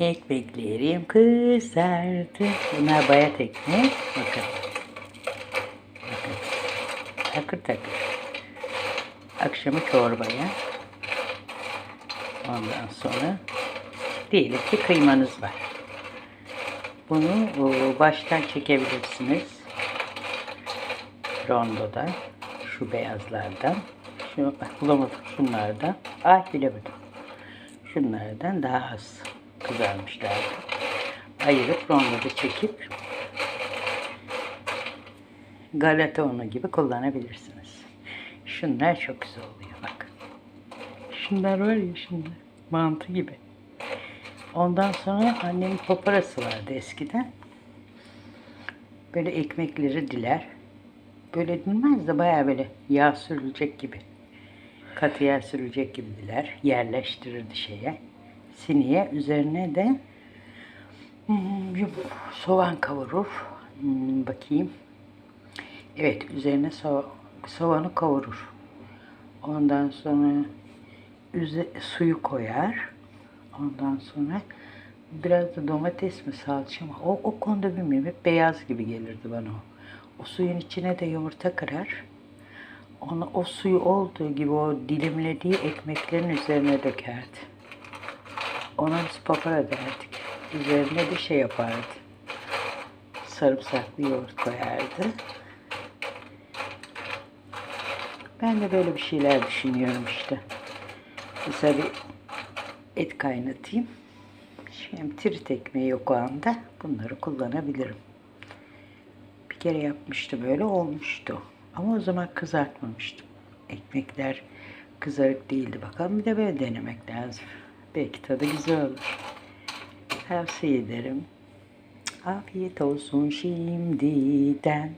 Ekmeklerim kızardı. Bunlar bayat ekmek. Bakın. Bakın. Takır takır. Akşamı çorbaya. Ondan sonra diyelim ki kıymanız var. Bunu baştan çekebilirsiniz. Rondoda. Şu beyazlardan. Şu bulamadım şunlardan. Ah bilemedim. Şunlardan daha az kızarmışlardı. Ayırıp rondoda çekip galeta unu gibi kullanabilirsiniz. Şunlar çok güzel oluyor bak. Şunlar var ya şunlar. Mantı gibi. Ondan sonra annemin paparası vardı eskiden. Böyle ekmekleri diler. Böyle dinmez de bayağı böyle yağ sürülecek gibi. Katı yağ sürülecek gibi diler. Yerleştirirdi şeye. Siniye. Üzerine de hmm, soğan kavurur. Hmm, bakayım. Evet üzerine so soğanı kavurur. Ondan sonra üze suyu koyar. Ondan sonra biraz da domates mi salça mı? O, o konuda bilmiyorum. Hep beyaz gibi gelirdi bana o. O suyun içine de yumurta kırar. Onu, o suyu olduğu gibi o dilimlediği ekmeklerin üzerine dökerdi. Ona biz papara derdik. Üzerine de şey yapardı. Sarımsaklı yoğurt koyardı. Ben de böyle bir şeyler düşünüyorum işte. Mesela bir et kaynatayım. Şimdi tirit ekmeği yok o anda. Bunları kullanabilirim. Bir kere yapmıştım öyle olmuştu. Ama o zaman kızartmamıştım. Ekmekler kızarık değildi. Bakalım bir de böyle denemek lazım. Belki tadı güzel olur. Tavsiye ederim. Afiyet olsun şimdiden.